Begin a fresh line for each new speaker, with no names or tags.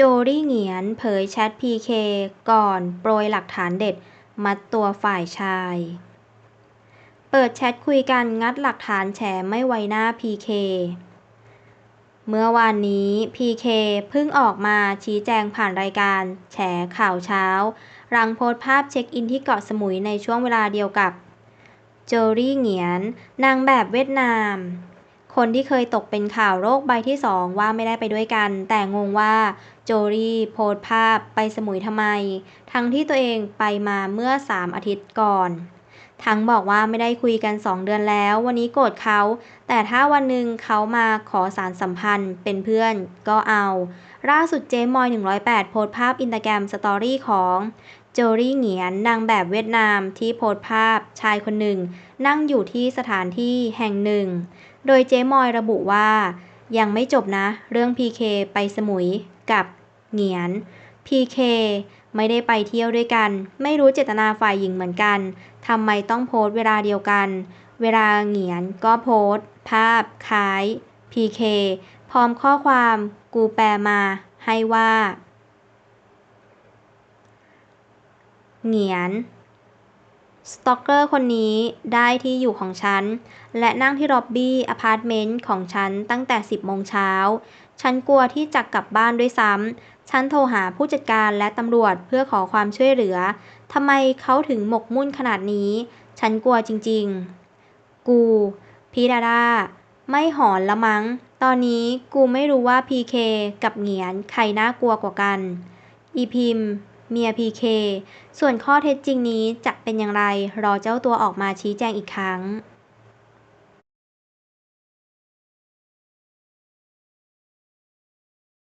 โจลี่เหงียนเผยแชทพีเคก่อนโปรยหลักฐานเด็ด มัดตัวฝ่ายชาย เปิดแชทคุยกันงัดหลักฐานแฉไม่ไวหน้าพีเคเมื่อวานนี้พีเคเพิ่งออกมาชี้แจงผ่านรายการ แฉข่าวเช้าหลังโพสภาพเช็คอินที่เกาะสมุยในช่วงเวลาเดียวกับ โจลี่เหงียน นางแบบเวียดนาม คนที่เคยตกเป็นข่าวโรคใบที่สองว่าไม่ได้ไปด้วยกัน แต่งงว่าโจลี่โพสภาพไปสมุยทำไม ทั้งที่ตัวเองไปมาเมื่อสามอาทิตย์ก่อน ทั้งบอกว่าไม่ได้คุยกันสองเดือนแล้ว วันนี้โกรธเขา แต่ถ้าวันหนึ่งเขามาขอสารสัมพันธ์เป็นเพื่อนก็เอา ล่าสุดเจมอย 108 โพสภาพอินสตาแกรมสตอรี่ของโจลี่เหงียนนางแบบเวียดนามที่โพสภาพชายคนหนึ่ง นั่งอยู่ที่สถานที่แห่งหนึ่ง โดยเจมอยระบุว่า ยังไม่จบนะ เรื่องพีเคไปสมุยกับเหงียนพีเคไม่ได้ไปเที่ยวด้วยกัน ไม่รู้เจตนาฝ่ายหญิงเหมือนกันทำไมต้องโพสต์เวลาเดียวกัน เวลาเหงียนก็โพสต์ภาพคล้ายพีเคพร้อมข้อความกูแปลมาให้ว่า เหงียน สตอกเกอร์คนนี้ได้ที่อยู่ของฉัน และนั่งที่ล็อบบี้อพาร์ตเมนต์ของฉันตั้งแต่ 10 โมงเช้า ฉันกลัวที่จะกลับบ้านด้วยซ้ำ ฉันโทรหาผู้จัดการและตำรวจเพื่อขอความช่วยเหลือ ทำไมเขาถึงหมกมุ่นขนาดนี้ ฉันกลัวจริงๆ กูพีดาดาไม่หอนละมั้ง ตอนนี้กูไม่รู้ว่าพีเคกับเหงียนใครน่ากลัวกว่ากัน อีพิมพ์ เมียพีเค ส่วนข้อเท็จจริงนี้จะเป็นอย่างไร รอเจ้าตัวออกมาชี้แจงอีกครั้ง